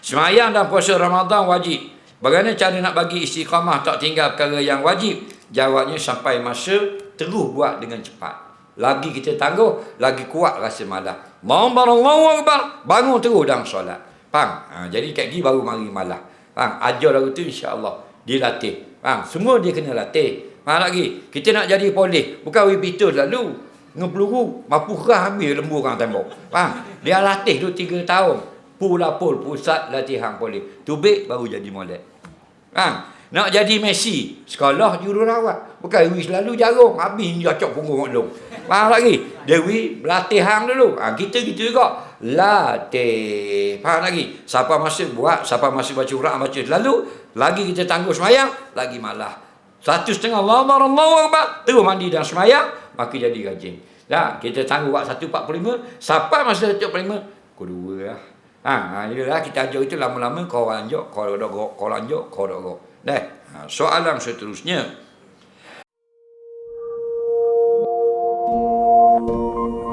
Semayang dan puasa Ramadan wajib. Bagaimana cara nak bagi istiqamah tak tinggal perkara yang wajib? Jawabnya sampai masa terus buat dengan cepat. Lagi kita tangguh, lagi kuat rasa malas. Allahu Akbar. Bangun terus dalam solat. Faham? Ha, jadi kat gini baru mari malas. Faham? Ajar lagu tu insya-Allah dilatih. Faham? Semua dia kena latih. Faham lagi? Kita nak jadi polis, bukan repeater lalu. Ngepeluru, mampu kerah habis lembu orang tembok. Faham? Dia latih tu 3 tahun. Pula pul pusat latihan polis. Tubik baru jadi molek. Ha? Nak jadi Messi, sekolah jururawat. Bukan Dewi selalu jarum, habis cocok punggung long. Faham lagi? Dewi berlatih hang dulu. Ha, kita gitu juga. Latih. Faham lagi? Siapa masih buat, siapa masih baca urat, baca selalu. Lagi kita tangguh semayang, lagi malah. Satu setengah Allah, Allah, Allah, Terus mandi dan semayang, maka jadi rajin. Dah, kita tangguh buat 1.45, siapa masa 1.45, kedua lah. Ha, ha yalah, kita ajak itu lama-lama kau orang ajak, kau dogok, kau orang ajak, kau dogok. Dah. Ha, soalan seterusnya. Thank you.